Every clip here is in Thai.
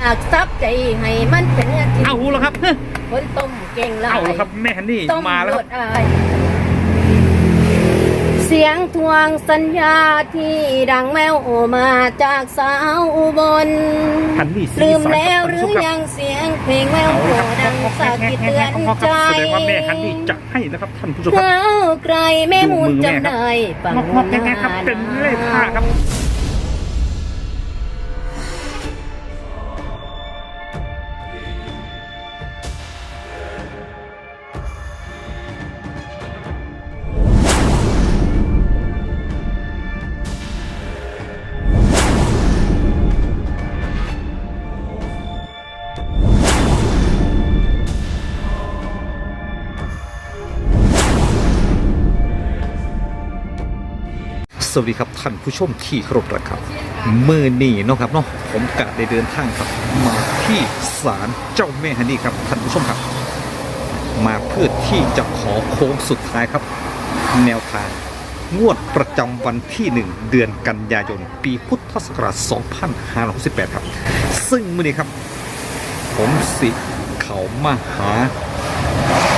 อยากซับใจให้มันเป็นเนื้อที่เอาแล้วครับ คนต้มเก่งหลาเอายแล้วครับแม่ฮันนี่ต้มมาแล้วรครับสอายเสียงทวงสัญญาที่ดังแววโอมาจากสาวอุบล ฮันนี่สีลืมสันแล้วคหบรืท่านผู้ชมอครับยังเสียงเพลงแววเอาโอละครับดังสะกิดเตือนครับใจ แสดงว่าแม่ฮันนี่จะให้นะครับท่านผู้ชมครับ เท้าไกลแม่มูลดูมือแม่ครับจำได้ปังมอบมอบยังไงครับเป็นเลขห้าครับ สวัสดีครับท่านผู้ชมที่เคารพรักครับมือนี่นะครับเนาะผมกะได้เดินทางครับ มาที่ศาลเจ้าแม่ฮันนี่ครับท่านผู้ชมครับ มาเพื่อที่จะขอโค้งสุดท้ายครับ แนวทางงวดประจำวันที่ 1 เดือนกันยายน ปีพุทธศักราช 2568 ครับ ซึ่งมื่อนี้ครับ ผมสิเขามาหา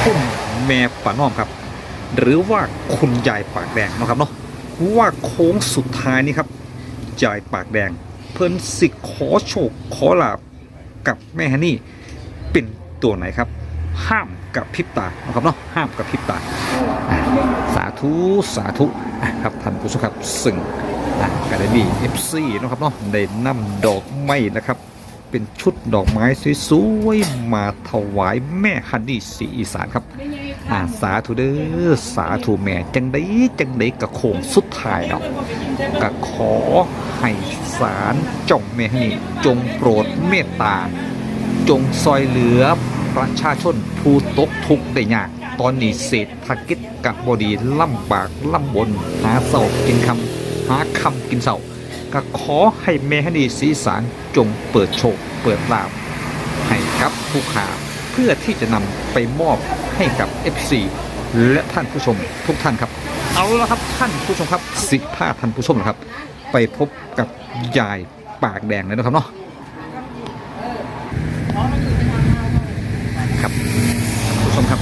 คุณแม่ป่าน้อมครับ หรือว่าคุณยายปากแดงนะครับเนาะ ว่าโค้งสุดท้ายนี้ครับยายปากแดง เพิ่นสิขอโชคขอลาบกับแม่ฮันนี่เป็นตัวไหนครับ ห้ามกับพิบตานะครับเนาะห้ามกับพิบตา สาธุสาธุอะครับท่านผู้ชมครับซึ่งอะกาได้มีเอฟซีนะครับเนาะได้นำดอกไม้นะครับ เป็นชุดดอกไม้สวยๆมาถวายแม่ฮันนี่สีอีสานครับอาสาธุเด้อสาธุแม่จังได้จังได้กระโคงสุดท้ายเนาะกะขอให้สารจงแม่ให้จงโปรดเมตตา จงซอยเหลือประชาชนผู้ตกทุกข์ได้ยากตอนนี้เศรษฐกิจกับบดีลำบากลำบนหาเสากินคำหาคำกินเสา ก็ขอให้แมฮันีสีสารจงเปิดโชคเปิดลาบให้กับผู้ขาเพื่อที่จะนำไปมอบให้กับ FC และท่านผู้ชมทุกท่านครับ เอาละครับท่านผู้ชมครับสิพาท่านผู้ชมนะครับ ไปพบกับยายปากแดงเลยนะครับเนาะครับท่านผู้ชมครับ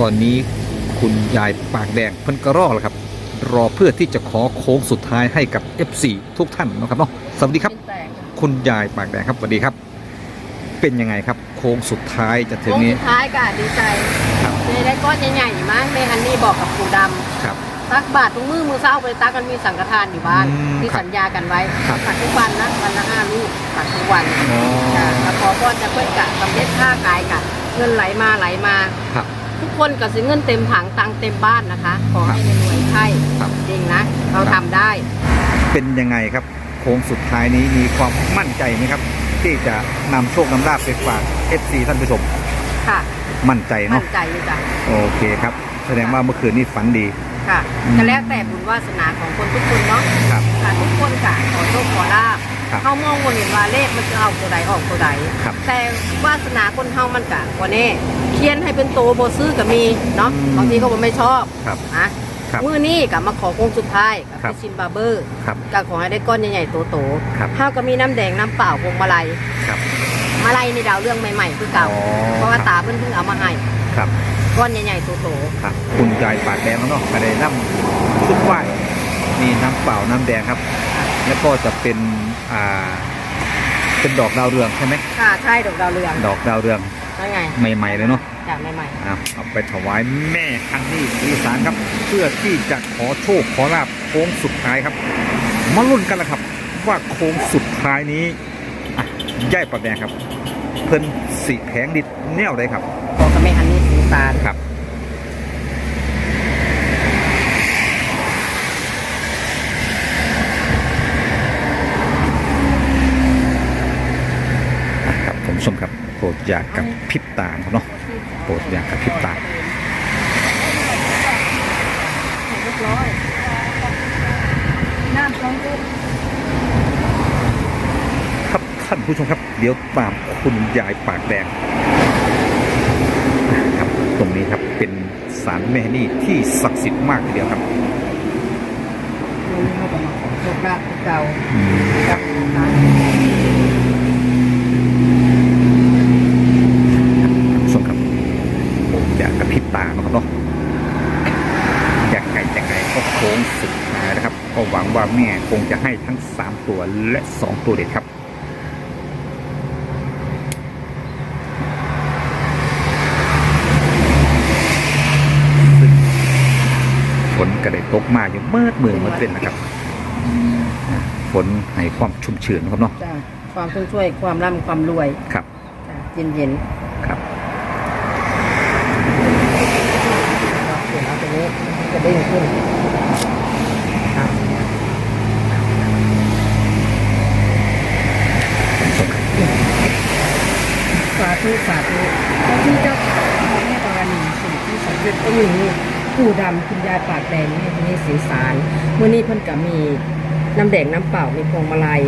ตอนนี้คุณยายปากแดงเพิ่นก็รอกแล้วครับ รอเพื่อที่จะขอโค้งสุดท้ายให้กับ FC ทุกท่านนะครับเนาะสวัสดีครับ คุณยายปากแดงครับสวัสดีครับ เป็นยังไงครับ โค้งสุดท้ายจะถึงโค้งนี้สุดท้ายก็ดีใจครับได้ได้ก้อนใหญ่ๆมั้งแม่ฮันนี่บอกกับปู่ดำครับตักบาททุกมือมือเศร้าไปตักกันมีสังฆทานอยู่บ้าน อืมที่ครับสัญญากันไว้ครับตักทุกวันนะวันละห้าลูกตักทุกวันอ๋อ จ้ะแล้วขอก้อนจะเพื่อกะสำเร็จค่ากายกะเงินไหลมาไหลมา ครับ ทุกคนก็สิเงินเต็มถังตังเต็มบ้านนะคะ ขอให้รวยๆใช่ครับจริงนะ เราครับทำได้ เป็นยังไงครับ โค้งสุดท้ายนี้มีความมั่นใจไหมครับ ที่จะนำโชคนำลาบไปฝาก FC ท่านผู้ชมค่ะ มั่นใจมั่เนาะนใจอยู่จ้ะ โอเคครับ แสดงว่าเมื่อคืนนี้ฝันดี ค่ะอืม ก็แล้วแต่บุญวาสนาของคนทุกคนเนาะครับ ค่ะทุกคนกะขอ เขามองวนเห็นว่าเลขมันจะเอาตัวใดออกตัวใดครับ แต่วาสนาคนเฮามันกะวันนี้เขียนให้เป็นโตโบซื้อก็มีเนาะอืม บางทีก็บ่ไม่ชอบครับนะครับ มื้อนี้กับมาขอโค้งสุดท้ายกับครับ พี่ชินบาร์เบอร์ครับ ก็ขอให้ได้ก้อนใหญ่ๆโตครับ ๆเฮาก็มีน้ำแดงน้ำเปล่าพวงมาลัยครับมาลัยในดาวเรื่องใหม่ๆคือเก่า อ๋อเพราะว่าครับตาเพิ่นเพิ่งเอามาให้ครับ ก้อนใหญ่ๆโตครับคุณยายปากแดงแล้วเนาะก็ได้นำชุดไหว้มีน้ำเปล่าน้ำแดงครับ แล้วก็จะเป็น อ่า เป็นดอกดาวเรืองใช่ไหมๆค่ะใช่ดอกดาวเรืองดอกดาวเรืองนั่นไงใหม่ๆเลยเนาะจากใหม่อะเอาไปถวายแม่ฮันนี่อีสานครับ เพื่อที่จะขอโชคขอลาบโค้งสุดท้ายครับมาลุ้นกันละครับ ว่าโค้งสุดท้ายนี้อะย่ายปากแดงครับ เพิ่นสีแผงดิดแนวเลยครับๆบอกกับแม่ฮันนี่สีสาร ครับ อะครับผมชมครับโปรด อยากกับพริบตาครับเนาะโปรดอยากกับพริบตาเรียบร้อยน้ำสองจุดครับท่านผู้ชมครับ เดี๋ยวตามคุณยายปากแดงครับตรงนี้ครับเป็นศาลแม่ฮันนี่ที่ศักดิ์สิทธิ์มากทีเดียวครับลงมากับมาขอโชคลาภเก่าอืมครับ สาธุ ตัวและสองตัวเด็ดครับซึ่งฝนก็ได้ตกมาอยู่เมื่อเมืองมาเป็นนะครับอ่าฝนให้ความชุ่มชื้นนะครับเนาะจ้ะความช่วยช่วยความร่ำความรวยครับจ้ะเย็นเย็นครับๆเดี๋ยวเอาตัวนี้จะเด้งขึ้นอะ สาธุสาธุเจ้าที่เจ้าทางแม่ปราณีสิ่งที่ สำเร็จก็มีผู้ดำคุณยายปากแดงแม่ที่นี่สีสารเมื่อนี้เพิ่นก็มีน้ำแดงน้ำเปล่ามีพวงมาลัย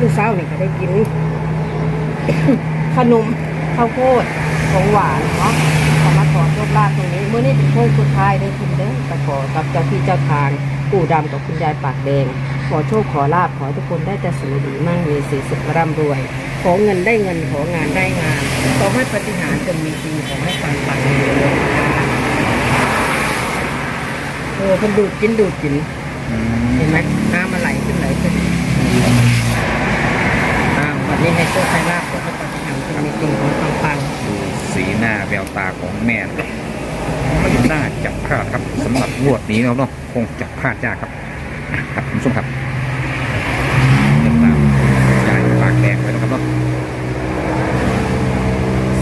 ลูกสาวนี่ก็ได้กิน ขนมข้าวโพดของหวานเนาะขอมาขอโชคลาภตรงนี้เมื่อนี้เป็นโค้งสุดท้ายได้คุณเด้อก็ขอกับเจ้าที่เจ้าทางปู่ดำกับคุณยายปากแดง ขอโชคขอลาภขอทุกคนได้แต่สิ่งดีมั่งมีสีสุขร่ำรวย ขอเงินได้เงินของานได้งานขอให้ปฏิหารจงมีจริงขอให้ปังปังเลยนะคะ ออมันดูดกินดูดกิน อืมเห็นไหมน้ำมันไหลขึ้นไหลขึ้นอ้าววันนี้ให้โชคให้ลาภขอให้ปฏิหารย์จงมีจริงของปังปังดูสีหน้าแววตาของแม่ครับไม่น่าจะพลาดครับสำหรับงวดนี้แล้วเนาะคงจะพลาดยากครับอะครับคุณผู้ชมครับเดินตามยายปากแดงไปนะครับเนาะๆ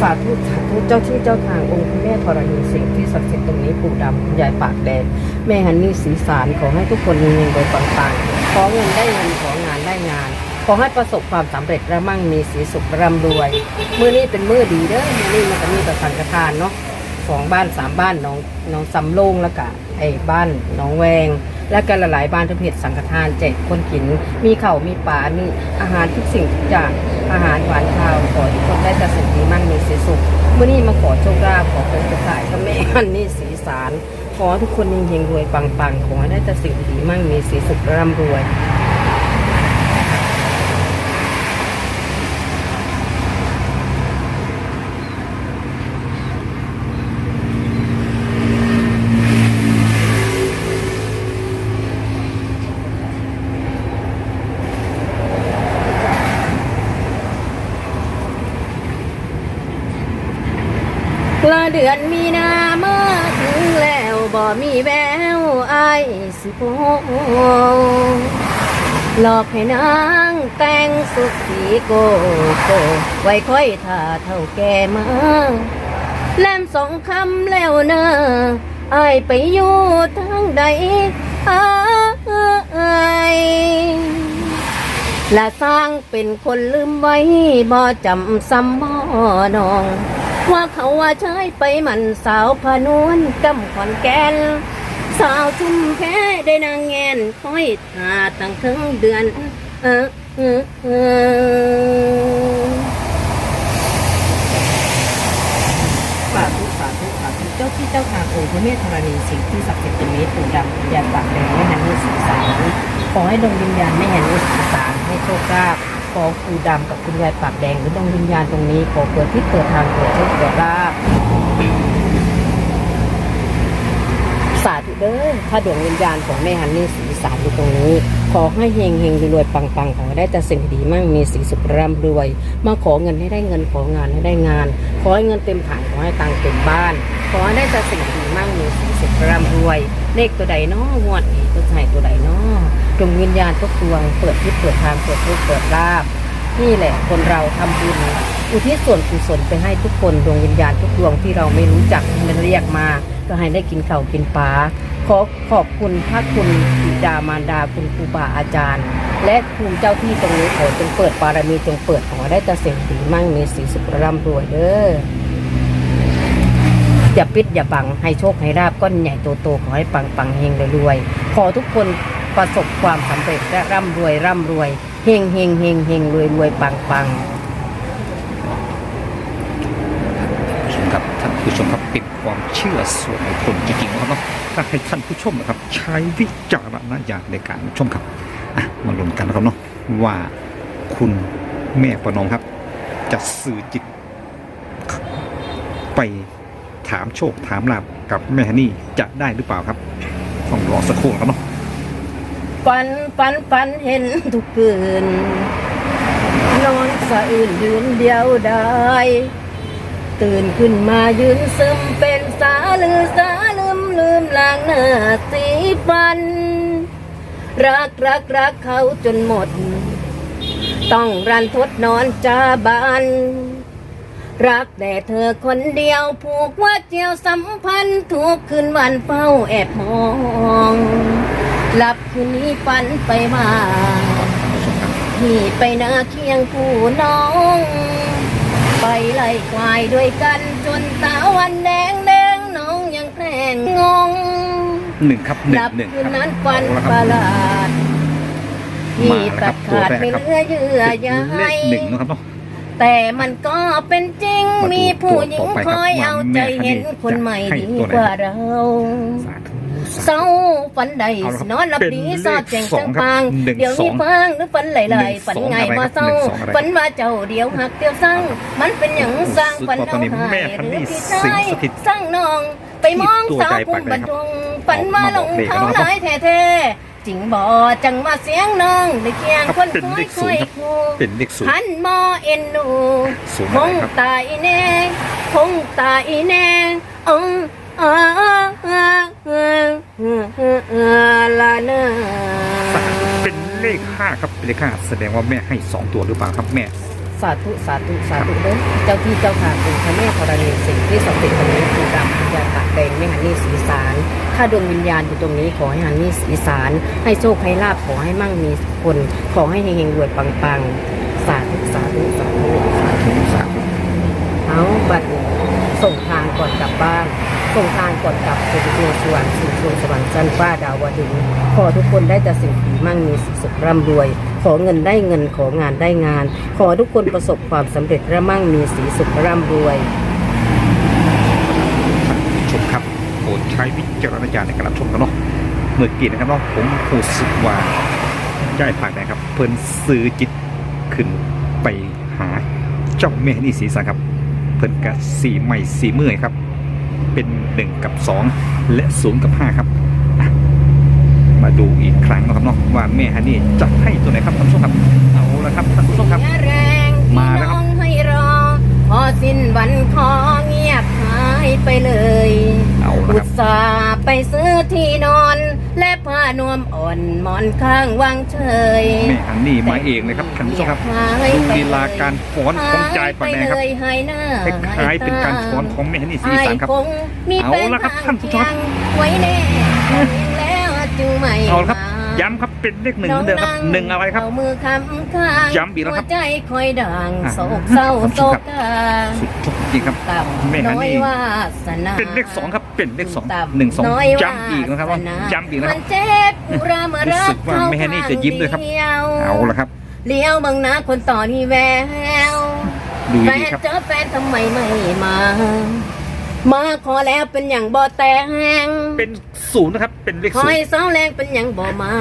สาธุสาธุเจ้าที่เจ้าทางองค์พระแม่ธรณีสิ่งที่ศักดิ์สิทธิ์ตรงนี้ปู่ดำคุณยายปากแดง แม่ฮันนี่สีสารขอให้ทุกคนมีเงินโดยปังปังๆ ขอเงินได้เงินของานได้งาน ขอให้ประสบความสำเร็จและมั่งมีสีสุขร่ำรวย มื้อนี้เป็นมื้อดีเด้อมื้อนี้มันก็มีแต่สังฆทานเนาะสองบ้านสามบ้านน้องน้องสำโรงแล้วก็ไอ้บ้านน้องแวง และก็หลายๆบ้านทุกเพจสังฆทานแจกคนกิน มีเข้ามีปลามีอาหารทุกสิ่งทุกอย่างอาหารหวานข้าวขอทุกคนได้แต่สิ่งดีมั่งมีสีสุขมื้อนี้มาขอโชคลาภขอเป็นกระต่ายกับแม่ฮันนี่สีสาร ขอทุกคนเฮงรวยปังๆ ขอให้ได้แต่สิ่งดีมั่งมีสีสุขร่ำรวยกลาเดือนมีนาเมื่อถึง บ่มีแววอายสิโพหลอกให้นางแต่งสุดสีโกโก ไว้ค่อยท่าเท่าแก่มาแลมสองคำแล้วเนออายไปอยู่ทางใดอายและสร้างเป็นคนลืมไว้บ่จำซ้ำบ่นอง ว่าเขาว่าใช้ไปมันสาวพานวนกำขอนแกนสาวชุ่มแพ้ได้นางแงนคอยทาตั้งถึงเดือน เออเออเออสาธุสาธุสาธุเจ้าที่เจ้าทางองค์พระเมธรณีสิ่งที่ศักดิ์สิทธิ์ตรงนี้ปู่ดำคุณยายปากแดงแม่ฮันนี่สีสารขอให้ดวงวิญญาณแม่ฮันนี่สีสารให้โชคลาภ ขอปู่ดำกับคุณยายปากแดงหรือดวงวิญญาณตรงนี้ขอเปิดที่เปิดทางเปิดโชคเปิดลาภสาธุเด้อถ้าดวงวิญญาณของแม่ฮันนี่สีสารอยู่ตรงนี้ ขอให้เฮงเฮงรวยปังปังขอได้แต่สิ่งดีมั่งมีสีสุขร่ำรวย มาขอเงินให้ได้เงินของานให้ได้งาน ขอให้เงินเต็มถังขอให้ตังค์เต็มบ้าน ขอให้ได้แต่สิ่งดีมั่งมีสีสุขร่ำรวย เลขตัวใดเนาะงวดนี้ตัวไหนตัวใดเนาะ ดวงวิญญาณทุกดวง เปิดที่เปิดทางเปิดรูปเปิดลาบนี่แหละคนเราทำบุญอุทิศส่วนกุศลไปให้ทุกคนดวงวิญญาณทุกดวงที่เราไม่รู้จักมันเรียกมาก็ให้ได้กินข้าวกินปลาขอขอบคุณพระคุณบิดามารดาคุณครูบาอาจารย์ และภูมิเจ้าที่ตรงนี้ขอจงเปิดบารมีจงเปิดขอได้แต่เสียงดีมั่งมีสีสุขร่ำรวยเด้ออย่าปิดอย่าบังให้โชคให้ราบก้อนใหญ่โตๆขอให้ปังปังเฮงรวยๆขอทุกคน ประสบความสำเร็จและร่ำรวยร่ำรวยเฮงเฮงเฮงเฮงรวยรวยปังปังผู้ชมครับท่านผู้ชมครับเป็นความเชื่อส่วนบุคคลจริงๆนะครับเนาะถ้าให้ท่านผู้ชมนะครับ ใช้วิจารณญาณในการชมครับอะมาลุ้นกันนะครับเนาะว่าคุณแม่ประนอมครับ จะสื่อจิต ไปถามโชคถามลาบกับแม่ฮันนี่จะได้หรือเปล่าครับต้องรอสักครู่ครับเนาะ ฝันฝันฝันเห็นทุกคืน นอนสะอื่นยืนเดียวได้ ตื่นขึ้นมายืนซึมเป็นสาลือสาลืมลืมลางหน้าสีฟัน รักรักรักเขาจนหมด ต้องรันทดนอนจาบานรักแต่เธอคนเดียวผูกว่าเจียวสัมพันธ์ทุกคืนวันเฝ้าแอบมอง หลับคืนนี้ฝันไปว่าพี่ไปนาเคียงผู้น้อง ไปไล่ควายด้วยกันจนตาวันแดงแดงน้องยังแกล้งงงหนึ่งครับหนึ่หงลับหนึ่งคืคนรับนั้นฝันเอาละคปรับระหลาดมาที่แล้วครัตับดขาดตัวแรกไม่ครับเหลือเยื่อใย เลขหนึ่งนะครับเนาะ แต่มันก็เป็นจริงมาดูมีผู้หญิงตัวต่อไปคอยครับเอาว่าใจแม่เห็นคดีคนใหม่จะให้ดีตัวไหน กว่าเรา สาธุ เศร้าฝันใดเอาละครับนอนหลับดีเป็นสอดแจงเลขสอจังงครับปางหนึ่งเดี๋ยวสอนี้งฟังหรือฝันไหลหนึ่งๆฝันสองไงอะไรมาครับเศร้าหนึ่งสองอะไรฝันว่าเจ้าเดียวหักเดียวสร้างมันเป็นอย่างสร้างฝันตอนนี้เอาแม่หายพันหธุ์รือนี่พี่สิชางยสถิตสร้างน้อง ไปมองที่ตัวสาวใจพุ่ปามกไหนบรรครับทงฝันมาลงออกมาบอกเลขเขากันหเนาะลายแท้ๆจริงบ่จังมาเสียงน้องได้เคียงครับคนเป็นคอเลยขคศูอนยย์ครับคู่เป็นเลขศูนย์หันมอเอ็นดูศูนย์คอะไรงครับตายแน่คงตายแน่เออ เออเออเออเออเออเออลานาเป็นเลขห้าครับเป็นเลขห้าแสดงว่าแม่ให้สองตัวหรือเปล่าครับแม่ สาธุสาธุสาธุเด้อเจ้าที่เจ้าทางคุณพระแม่ธรณีสิ่งที่สำเร็จตรงนี้คือดำยาตะแดงไม่หันนี่สีสารถ้าดวงวิญญาณอยู่ตรงนี้ขอให้หันนี่สีสารให้โชคให้ลาภขอให้มั่งมีคน ขอให้เฮงๆรวยปังๆ สาธุสาธุสาธุสาธุสามเอาบัตรส่งทางก่อนกลับบ้าน ส่งทางก่อนกลับสู่ดวงสวรรค์สู่ดวงสวรรค์ชั้นฟ้าดาวดึงขอทุกคนได้แต่สิ่งดีมั่งมีสุขสร่ำรวย ขอเงินได้เงินของานได้งาน ขอทุกคนประสบความสำเร็จและมั่งมีสีสุขร่ำรวย ชมครับโปรดใช้วิจารณญาณในการรับชมกันเนาะเมื่อกี้นะครับเนาะผมรู้สึกว่าได้ผ่านนะครับ เพิ่นซื้อจิตขึ้นไปหาเจ้าแม่นี่สีสันครับ เพิ่นกับสีใหม่สีเมื่อยครับ เป็นหนึ่งกับสองและศูนย์กับห้าครับอะมาดูอีกครั้งนะครับเนาะว่าแม่ฮันนี่จะให้ตัวไหนครับท่านผู้ชมครับเอาละครับท่านผู้ชมครับ แรงที่มาแล้วครับน้องให้รอ พอสิ้นวันขอเงียบหายไปเลยเอาละอุครัตบส่าห์ไปซื้อที่นอน และผ้านวมอ่อนหมอนข้างวางเฉยแม่ฮันนี่มาเองเลยครับท่านผู้ชมครับดูลีลาการฟ้อนของใจายปะแนครับหายหน้าคล้ายๆเป็นการฟ้อนของแม่ฮันนี่สีสันครับไอ้คงมีเอาละครับท่านผู้ชมไว้แน่แล้วจึงไม่เอาละครับมา ย้ำครับเป็นเลขหนึ่งเหมือนเดิมครับหนึ่งอะไรครับ เอามือคำข้างย้ำอีกแล้วครับหัวใจคอยดังอะโศกเศร้าครับโศกกาสุดยอดจริงครับต่แม่ำฮันน้อยนี่วาสนาเป็นเลขสองครับเป็นเลขสองต่ำหนึ่งสองน้อยย้ำอีกนะครับว่าสย้ำอีกนะคมัรับนเจ็บอุรามารัรู้สึกว่าแม่ฮันนี่จะยิ้มด้วยครับเดียวเอาละครับเลี้ยวบางนาคนต่อนี่แววดูแฟดีนครับเจอแฟนทำไมไม่มา มาขอแล้วเป็นอย่างบ่แต่แหงเป็นศูนย์นะครับ เป็นเลขคศูอนยย์เสาแรงเป็นอย่างบ่มา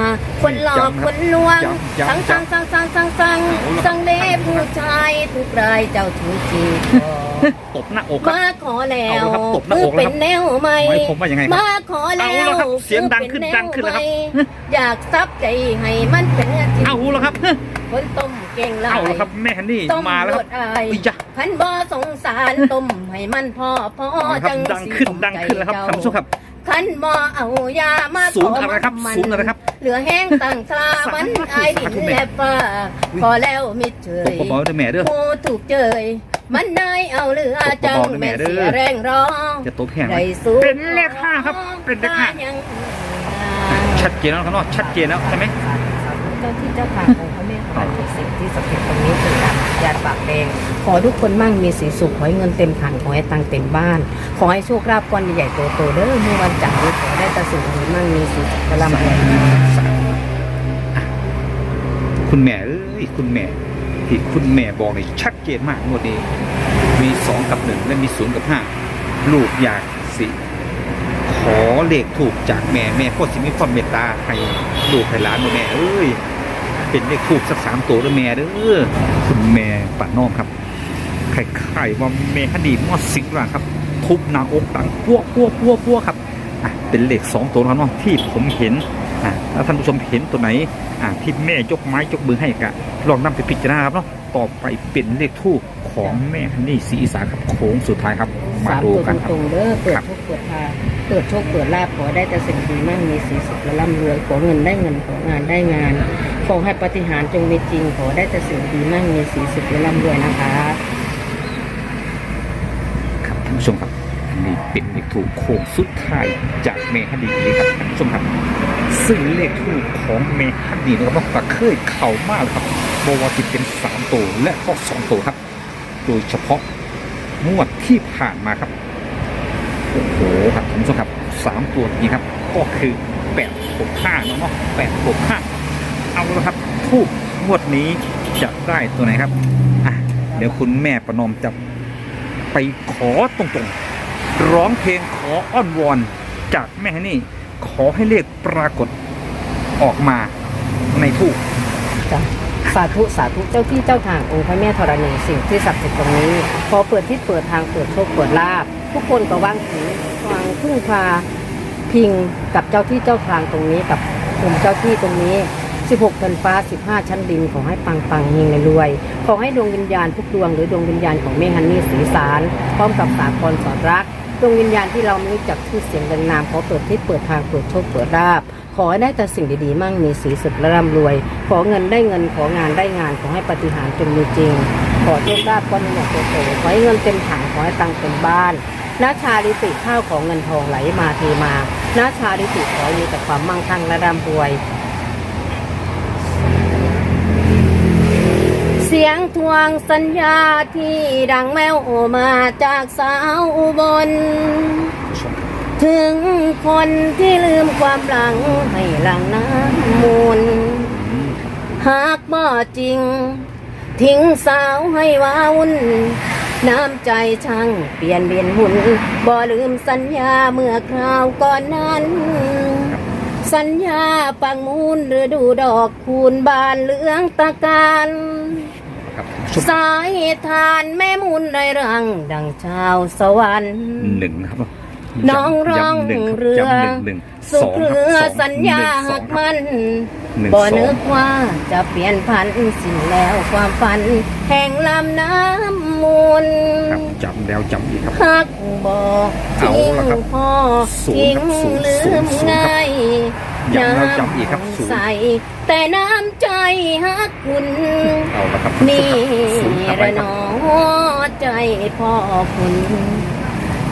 คนหลอกย้ำครับคนลวงย้ำย้ำสั่งสั่งสั่งสั่งสั่งสั่งเอาละครับสั่งเด้ผู้ชายทุกรายเจ้าถือจีบ ตบหน้าอกครับ มาขอแล้วเอาละครับตบหน้าอกเป็นแนวใหม่หมายผมว่ายังไงครับ มาขอแล้วเอาละครับเสียงดังขึ้นป็ดังขึ้นแล้วครับใหม่อยากซับใจให้มันเป็นจริงเอาละครับ คนต้มเก่งหลายเอาละครับแม่ฮันนี่ต้มมาแล้วรครับสอายอุ้ยจ้ะขันบ่สงสารต้มให้มันพอพอเอาละครับจังดังขึ้นสิสมดังขึ้นแล้วครับใจท่านผู้ชมครับ ขันบ่เอายามาศูนย์อะไรครับมัศูนย์อะไรครับ เหลือแห้งต่างคลาสาธุมันอายดินสาธุแม่และฟ้าพอแล้วมิดเฉตยบเบาๆด้วยแม่เด้อผู้ถูกเจยมันได้เอาเรือจังตบเบาๆด้วยแม่แม่เด้อเสียแรงร้องจะตบแห้งไหมได้สู้เป็นเลขห้าครับ เป็นเลขห้ายังชัดเจนแล้วครับเนาะชัดเจนแล้วใช่ไหมเจ้าที่เจ้าทางของพระแม่ขอทุกสิ่งที่สำเร็จตรงนี้คือ การยาปากแดงขอทุกคนมั่งมีสีสุขขอให้เงินเต็มถังขอให้ตังเต็มบ้าน ขอให้โชคลาภก้อนใหญ่ๆโตเด้อเมื่อวันจันทร์ขอได้แต่สิ่งดีมั่งมีสีสุขกระลำรวยคุณแม่เอ้ยคุณแม่ที่คุณแม่บอกนี่ชัดเจนมากงวดนี้มีสองกับหนึ่งและมีศูนย์กับห้าลูกอยากสิขอเลขถูกจากแม่แม่ก็สิมีความเมตตาให้ลูกให้หลานแม่เอ้ย เป็นเลขถูกสักสามตัวด้วยแม่เด้อคุณแม่ป่าน้องครับไข่ไข่ว่าแม่ฮันดีมอดสิงห์ล่ะครับ ทุบนาอกตังพัวพัวพัวพัวครับอะเป็นเลขสองตัวแล้วเนาะที่ผมเห็นอะแล้วท่านผู้ชมเห็นตัวไหนอะที่แม่ยกไม้ยกมือให้กะลองนำไปพิจารณาครับเนาะต่อไปเป็นเลขทูป ของแม่ฮันนี่ศรีอีสานครับโค้งสุดท้ายครับ มาสามดูตัวกันครัตบ รงๆเด้อเปิครัดบโชคเปิดทางเปิดโชคเปิดลาภขอได้แต่สิ่งดีมั่งมีสีสุขและร่ำรวยขอเงินได้เงินของานได้งานขอให้ปาฏิหารย์จงมีจริงขอได้แต่สิ่งดีมั่งมีสีสุขและร่ำรวยนะคะ ครับท่านผู้ชมครับอันนี้เป็นเลขถูกโค้งสุดท้ายจากเมฮันดีเลยครับท่านผู้ชมครับ ซึ่งเลขถูกของเมฮันดีนะครับก็เคยเข่ามากเลยครับบว่าจะเป็นสามตัวและก็สองตัวครับ โดยเฉพาะงวดที่ผ่านมาครับ โอ้โหครับผู้ชมครับสามตัวนี้ครับ ก็คือแปดหกห้าเนาะแปดหกห้าเอาละครับทูบงวดนี้จะได้ตัวไหนครับอะเดี๋ยวคุณแม่ประนอมจะไปขอตรงๆ ร้องเพลงขออ้อนวอนจากแม่ฮันนี่ ขอให้เลขปรากฏออกมาในทูกจ้ะ สาธุสาธุเจ้าที่เจ้าทางองค์พระแม่ธรณีสิ่งที่ศักดิ์สิทธิ์ตรงนี้ ขอเปิดที่เปิดทางเปิดโชคเปิดลาภทุกคนก็วางถือวางพึ่งพาพิงกับเจ้าที่เจ้าทางตรงนี้กับกลุ่มเจ้าที่ตรงนี้ 16ชั้นฟ้า 15 ชั้นดินขอให้ปังปังเฮงรวย ขอให้ดวงวิญญาณทุกดวงหรือดวงวิญญาณของแม่ฮันนี่สีสาร พร้อมกับสากลสอนรัก ดวงวิญญาณที่เราไม่รู้จักชื่อเสียงเรียงนามขอเปิดที่เปิดทางเปิดโชคเปิดลาภขอให้ได้แต่สิ่งดีๆ มั่งมีสีสุดและร่ำรวย ขอเงินได้เงินของานได้งานขอให้ปฏิหารจงมีจริง ขอโชคลาภก้อนหมดโตๆขอให้เงินเต็มถังขอให้ตังค์เต็มบ้านนาชาลิติข้าวของเงินทองไหลมาเทมานาชาลิติขอมีแต่ความมั่งคั่งและร่ำรวย เสียงทวงสัญญาที่ดังแมวมาจากสาวอุบล ถึงคนที่ลืมความหลังให้หลังน้ำมูล หากบ่จริง ทิ้งสาวให้ว้าวุ่น น้ำใจช่างเปลี่ยนเบียนหุ่น บ่ลืมสัญญาเมื่อคราวก่อนนั้น สัญญาปังมูลฤดูดอกคูณบานเหลืองตะการครับท่านผู้ชมสายทานแม่มูลไรรังดังชาวสวรรค์หนึ่งนะครับน้องร้องย้ำหนึ่งครับเรือย้ำหนึ่งหนึ่ง สุสของเรืครับอสองสัญญาหนึ่งสหัองกครับมันหนึ่งบ่สองนึกว่าจะเปลี่ยนพันสิ้นแล้วความฝัน แห่งลำน้ำมูลครับจำแล้วจำอีกครับหักบ่เอาทิ้งละครับพ่อศูนย์ทิ้งครับศูนย์ลืศูนมย์ศูนย์ครับง่ายย้ำแล้วจำอีกครับศูนย์ใสแต่น้ำใจหักคุณเอาละครับนี่ศูนย์อะไรระคนรับอใจพ่อคุณ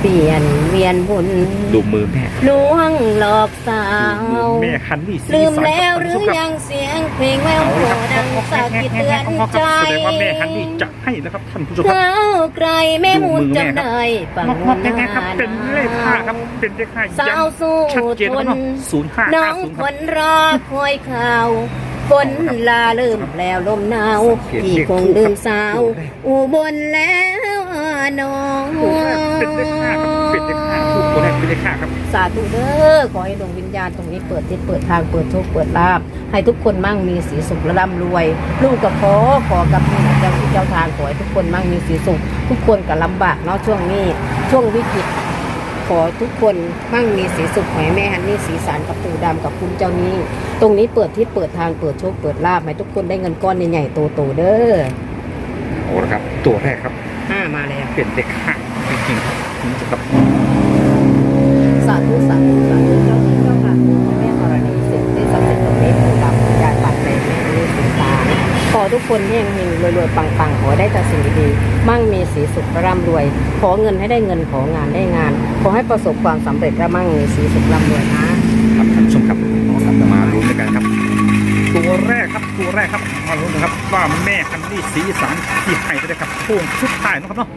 เปลี่ยนเวียนบุญดูมือแม่ลวงหลอกสาว แม่ฮันนี่สีลืมสันแล้วหครืบอท่านผู้ชมครับยังเสียงเพลงแววเอาโผละครับดังสะกิดเตือนใจแสดงว่าแม่ฮันนี่จะให้นะครับท่านผู้ชมครับเท้าไกลแม่มูลดูมือแม่ครับจำได้ปังมอบมอบยังไงครับ เป็นเลขห้าครับ เป็นเลขห้าสาวสู้ชัดเจนทครับนเนาะศูนย์ห้าน้ห้าองศูนย์คครับ นรอคอยข่าวฝนลาเริ่มแล้วลมหนาวสังเกตพี่เลขคงทูปลืมครับสาวดูได้อุบลแล้ว น้องโอ้โหเป็นเลขห้าครับเป็นเลขห้าถูกตัวแรกเป็นเลขห้าครับสาธุเด้อขอให้ดวงวิญญาณตรงนี้เปิดที่เปิดทางเปิดโชคเปิดลาบให้ทุกคนมั่งมีสีสุขและร่ำรวย ลูกกับขอขอกับพี่เจ้าที่เจ้าทางขอให้ทุกคนมั่งมีสีสุข ทุกคนกับลำบากเนาะช่วงนี้ ช่วงวิกฤตขอทุกคนมั่งมีสีสุขขอให้แม่ฮันนี่สีสารกับปู่ดำกับคุณเจ้านี้ ตรงนี้เปิดที่เปิดทางเปิดโชคเปิดลาบให้ทุกคนได้เงินก้อนใหญ่ๆโตๆเด้อโอ้ละครับ ตัวแรกครับ ห้ามาแล้วเป็นเลขห้าจริงๆครับนี่จะกับสาธุสาธุสาธุเจ้าที่เจ้าค่ะแม่ธรณีสิ่งที่ศักดิ์สิทธิ์ตรงนี้ปู่ดำยายปัดในแม่ฮันนี่สีสารขอทุกคนเฮงเฮงรวยรวยปังปังขอได้แต่สิ่งดีๆมั่งมีสีสุขร่ำรวย ขอเงินให้ได้เงินของานได้งาน ขอให้ประสบความสำเร็จและมั่งมีสีสุขร่ำรวยนะครับท่านผู้ชมครับเอาครับมาลุ้นด้วยกันครับ ตัวแรกครับตัวแรกครับมาลุ้นนะครับว่าแม่ฮันนี่สีสารที่ให้ไปได้ครับโค้งสุดท้ายนะครับเนาะ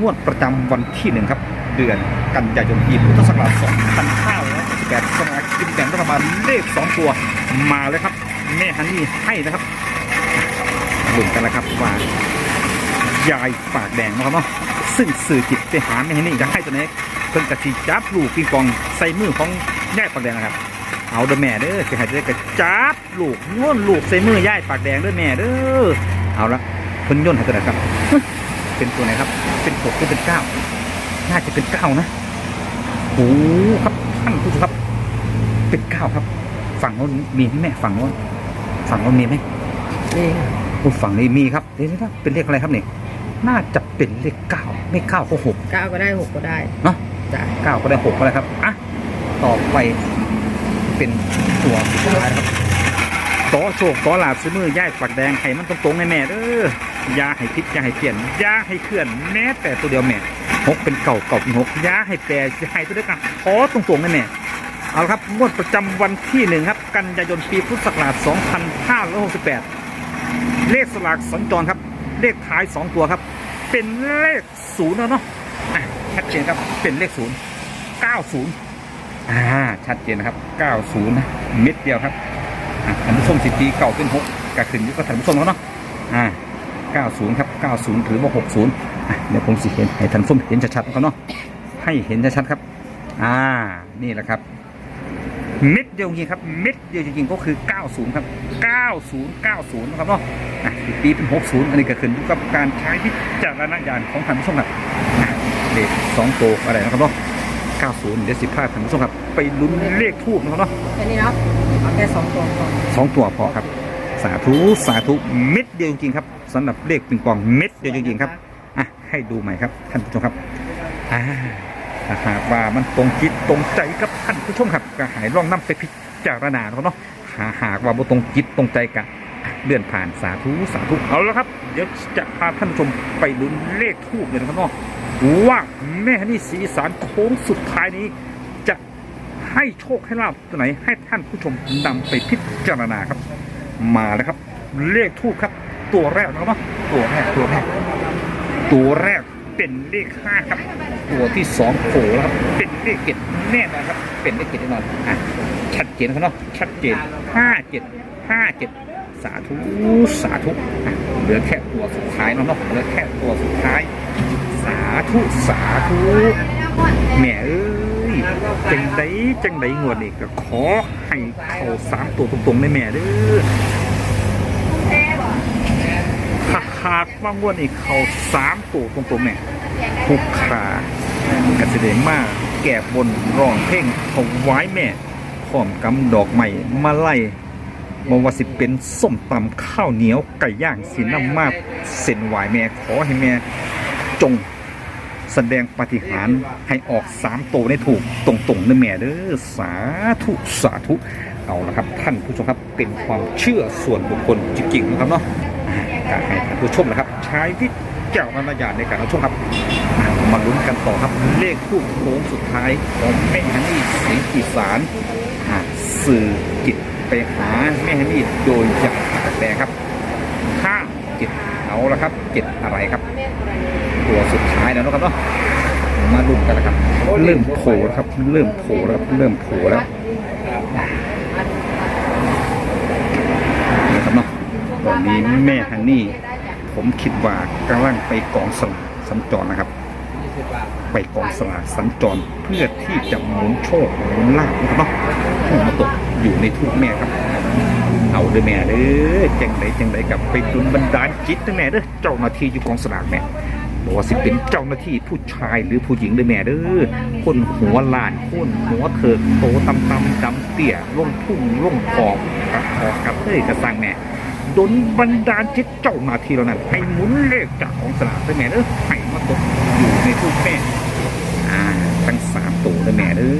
งวดประจำวันที่หนึ่งครับ เดือนกันยายนปีพุทธศักราช2568สลากกินแบ่งรัฐบาลเลขสองตัวมาเลยครับ แม่ฮันนี่ให้นะครับลุ้นกันแล้วครับว่ายายปากแดงนะครับเนาะซึ่งสื่อจิตไปหาแม่ฮันนี่จะให้ตัวไหนเพิ่นกระชีจับลูกปิงปองใส่มือของยายปากแดงนะครับ เอาเด้อแม่เด้อจะให้ได้กระจับลูกโย่นลูกใส่มือยายปากแดงเด้อแม่เด้อเอาละเพิ่นโย่นให้ตัวไหนครับ เป็นตัวไหนครับ เป็นหกหรือเป็นเก้าน่าจะเป็นเก้านะโอ้โหครับท่านผู้ชมครับ เป็นเก้าครับ ฝั่งโน้นมีไหมแม่ฝั่งโน้นฝั่งโน้นมีไหมนี่ค่ะโอ้ฝั่งนี้มีครับเดี๋ยวนะเป็นเลขอะไรครับเนี่ยน่าจะเป็นเลขเก้าไม่เก้าก็หกเก้าก็ได้หกก็ได้เนาะจ้ะเก้าก็ได้หกก็ได้ครับอะต่อไป เป็นตัวสุดท้ายครับต่อโชคต่อลาบซื้อมือย่ายปักแดงให้มันตรงๆให้แม่เด้ออย่าให้พิษย่าให้เปลี่ยนย่าให้เคลื่อนแม้แต่ตัวเดียวแม่หกเป็นเก่าเก่าเป็นหกย่าให้แปรจะให้ตัวเดียวกันขอตรงๆให้แม่เอาละครับงวดประจำวันที่หนึ่งครับ กันยายนปีพุทธศักราช 2568 เลขสลากสัญจรครับ เลขท้าย 2 ตัวครับ เป็นเลขศูนย์เนาะชัดเจนครับเป็นเลขศูนย์90 อ่าชัดเจนนะครับ 90นะเม็ดเดียวครับท่านผู้ชมสิบปีเก่าเป็น6กระขึ้นยุก็ท่านผู้ชมแล้วเนาะอ่า90ครับ90 หรือว่า 60อะเดี๋ยวผมสิเห็นให้ท่านผู้ชมเห็นชัดๆนะครับเนาะให้เห็นชัดๆครับ อ่านี่แหละครับเม็ดเดียวจริงๆครับเม็ดเดียวจริงๆก็คือ 90 ครับ 90 90 นะครับเนาะอะอีกปีเป็น 60 อันนี้ก็ขึ้นอยู่กับการใช้วิจารณญาณของท่านผู้ชมครับอะเลขสองตัวอะไรนะครับเนาะ 90 เดี๋ยวสิพาท่านผู้ชมครับ ไปลุ้นเลขทูบนะครับเนาะแค่นี้เนาะเอาแค่สองตัวก่อนสองตัวพอครับ สาธุสาธุเม็ดเดียวจริงๆครับสำหรับเลขปิงปองเม็ดเดียวจริงๆครับอะให้ดูใหม่ครับท่านผู้ชมครับอ่าถ้าหากว่ามันตรงจิตตรงใจกับท่านผู้ชมครับก็ใหายลองนำไปพิจารณานะครับเนาะหาหากว่าบ่ตรงจิตตรงใจกะเลื่อนผ่านสาธุสาธุเอาแล้วครับ เดี๋ยวจะพาท่านผู้ชมไปลุ้นเลขทูบเลยนะครับเนาะ ว่าแม่ฮันนี่สีสารโค้งสุดท้ายนี้ จะให้โชคให้ลาบตัวไหน ให้ท่านผู้ชมนำไปพิจารณาครับ มาแล้วครับ เลขทูบครับ ตัวแรกนะครับตัวแรกตัวแรกตัวแรกเป็นเลขห้าครับ ตัวที่สองโผล่แล้วครับเป็นเลขเจ็ดแน่นอนครับ เป็นเลขเจ็ดแน่นอนอะชัดเจนครับเนาะชัดเจนห้าเจ็ดห้าเจ็ดสาธุสาธุเหลือแค่ตัวสุดท้ายนะเนาะเหลือแค่ตัวสุดท้าย สาธุสาธุแม่เอ้ยจังไดจังไดงวดนี่ก็ขอให้เข้าสามตัวตรงๆในแม่เด้อหากหากว่างวดนี้เขาสามตัวตรงๆเนี่ยทุกขากสิเดมาแก่บนร้องเพลงถวายแม่พร้อมกำดอกใหม่มาไล่บว่าสิเป็นส้มตำข้าวเหนียวไก่ย่างสีน้ำมากเส้นไหวายแม่ขอให้แม่จง แสดงปฏิหารให้ออกสามตัวได้ถูกตรงๆนะแม่เด้อสาธุสาธุเอาละครับ ท่านผู้ชมครับเป็นความเชื่อส่วนบุคคลจริงๆนะครับเนาะอ่าก็ให้ท่านผู้ชมนะครับ ใช้วิจารณญาณในการรับชมครับมาลุ้นกันต่อครับเลขคู่โค้งสุดท้ายของแม่ฮันนี่สียงอีสานอ่าสื่อจิตไปหาแม่ฮันนี่โดยอย่างแต่ครับห้าจ็ดเอาละครับจ็ดอะไรครับ ตัวสุดท้ายแล้วนะครับเนาะมาลุ้นกันแล้วครับ เริ่มโผล่แล้วครับ เริ่มโผล่แล้วเริ่มโผล่แล้วนะครับเนาะตอนนี้แม่ฮันนี่ผมคิดว่ากำลังไปกองสลากสัญจรนะครับ ไปกองสลากสัญจรเพื่อที่จะหมุนโชคหมุนลาภนะครับเนาะให้มาตกอยู่ในทูกแม่ครับ เอาเด้อแม่เด้อจังไดจังไดกับไปดุลบันดาจิตเด้อแม่เด้อเจ้าหน้าที่อยู่กองสลากแม่ บอกว่าสิเป็นเจ้าหน้าที่ผู้ชายหรือผู้หญิงเด้แม่เด้อคนหัวล้านคนหัวเถิกโตตำตำดำเตี่ยลงพุ่งลงขอบกระขอบกับเฮ้ยกระสังแม่ดนบันดาลจิตเจ้าหน้าที่เหล่านั้นให้หมุนเลขจากของสลากเด้แม่เด้อให้มาตกอยู่ในทูกแม่อ่าทั้งสามตัวเลยแม่เด้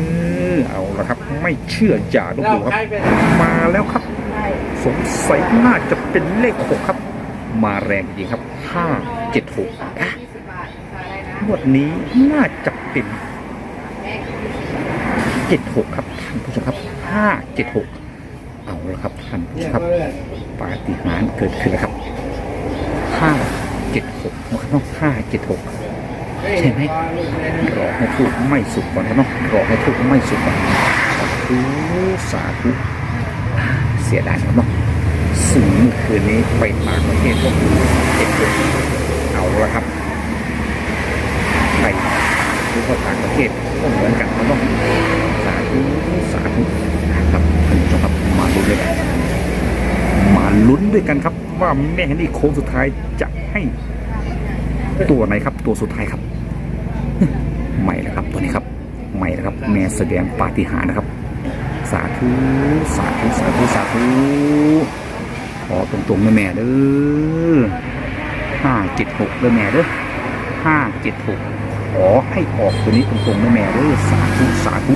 อเอาละครับ ไม่เชื่ออย่าลบหลู่ครับ มาแล้วครับ สงสัยน่าจะเป็นเลขหกครับ มาแรงจริงครับห้าเจ็ดหกอะ งวดนี้น่าจะเป็นเจ็ดหกครับท่านผู้ชมครับห้าเจ็ดหกเอาละครับท่านผู้ชมครับปาฏิหาริย์เกิดขึ้นแล้วครับห้าเจ็ดหกนะครับห้าเจ็ดหกใช่ไหมรอให้ทูกไม่สุกก่อนนะเนาะรอให้ทูกไม่สุกก่อนสาธุสาธุเสียดายนะเนาะสูงคืนนี้ไปต่างประเทศก็คือเด็กเอาละครับ หรือว่าต่างประเทศก็เหมือนกันนะเนาะสาธุสาธุนะครับท่านผู้ชมครับมาลุ้นด้วยกันมาลุ้นด้วยกันครับ ว่าแม่ฮันนี่โค้งสุดท้ายจะให้ ตัวไหนครับ ตัวสุดท้ายครับใหม่แล้วครับตัวนี้ครับใหม่แล้วครับ แม่แสดงปาฏิหาริย์นะครับ สาธุสาธุสาธุสาธุขอตรงๆนะแม่เด้อห้าเจ็ดหกเด้อแม่เด้อห้าเจ็ดหก ขอให้ออกตัวนี้ตรงๆนะแม่เด้อสาธุสาธุ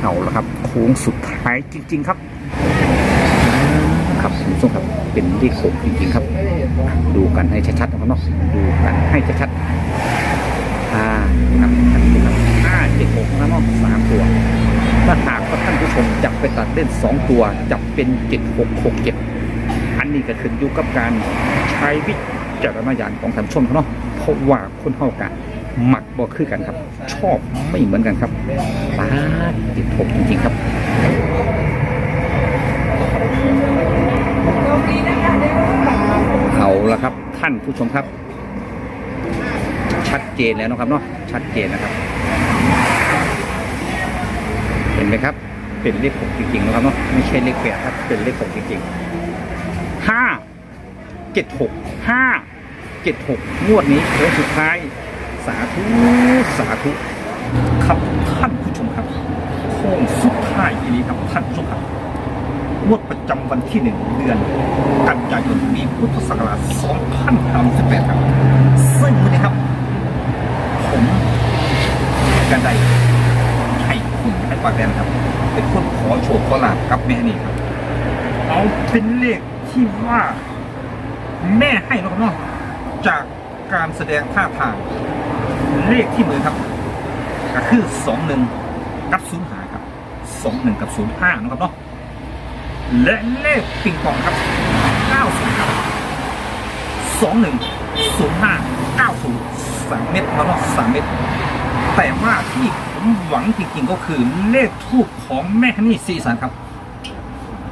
เอาละครับ โค้งสุดท้ายจริง ๆ ครับ ครับคุณผู้ชมครับเป็นเลขหกจริงๆครับ ดูกันให้ชัดๆนะครับเนาะดูกันให้ชัดๆอ่าครับท่านผู้ชมครับห้าเจ็ดหกนะเนาะสามตัวถ้าหากว่าท่านผู้ชมจับไปตัดเล่นสองตัวจับเป็นเจ็ดหกหกเจ็ดอันนี้ก็ขึ้นอยู่กับการใช้วิจารณญาณของท่านผู้ชมเขาเนาะเพราะว่าคนเข้ากัน หมักบ่คือกันครับ ชอบไม่เหมือนกันครับป้าเจ็ดหกจริงๆครับเอาละครับท่านผู้ชมครับ ชัดเจนแล้วนะครับเนาะชัดเจนนะครับ เห็นไหมครับ เป็นเลขหกจริงๆนะครับเนาะไม่ใช่เลขแปดครับ เป็นเลขหกจริงๆห้าเจ็ดหกห้าเจ็ดหกงวดนี้โค้งสุดท้าย สาธุ สาธุ ครับท่านผู้ชมครับโค้งสุดท้ายอีนี้ครับท่านผู้ชมครับงวดประจำวันที่หนึ่งเดือน กันยายนปีพุทธศักราช2518ครับ ซึ่งวันนี้ครับ ผมกันได้ให้คุณให้ปากแดนครับ เป็นคนขอโชคขอลาบกับแม่นี่ครับ เอาเป็นเลขที่ว่า แม่ให้นะครับเนาะจากการแสดงท่าทาง เลขที่มือครับ ก็คือสองหนึ่งกับศูนย์หาครับสองหนึ่งกับศูนย์ห้านะครับเนาะและเลขปิงปองครับ90ครับ21 05 90 3เม็ดแล้วเนาะ3เม็ดแต่ว่าที่ผมหวังจริงๆก็คือเลขทูปของแม่ฮันนี่ซีสันครับ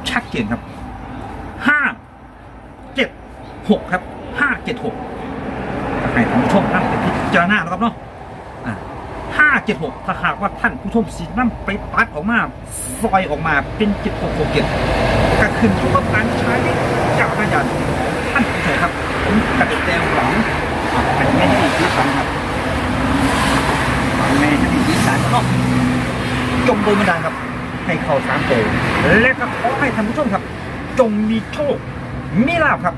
ชัดเจนครับ5 7 6ครับ5 7 6ให้ท่านผู้ชมนั่งไปพิ จารณานะครับเนาะอะห้าเจ็ดหกถ้าหากว่าท่านผู้ชมสีนั่นไปตัดออกมาซอยออกมาเป็นเจ็ดหกหกเจ็ดก็ขึ้นอยู่กับการใช้จักรยานท่านผู้ชมครับ ผมกระเด็นแดงหวังเป็นแม่ที่ที่สันครับแม่ที่ที่สันเนาะจงโดบันดาลครับ ให้เข้าสามโตและก็ขอให้ท่านผู้ชมครับ จงมีโชคมีลาภครับ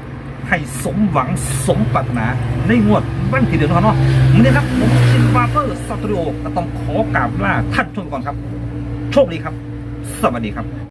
ให้สมหวังสมปรารถนา ในงวดวันที่เดือนนะครับเนาะวันนี้ครับ ผมชินวาเปอร์สตูดิโอต้องขอกราบลาท่านผู้ชมก่อนครับ โชคดีครับ สวัสดีครับ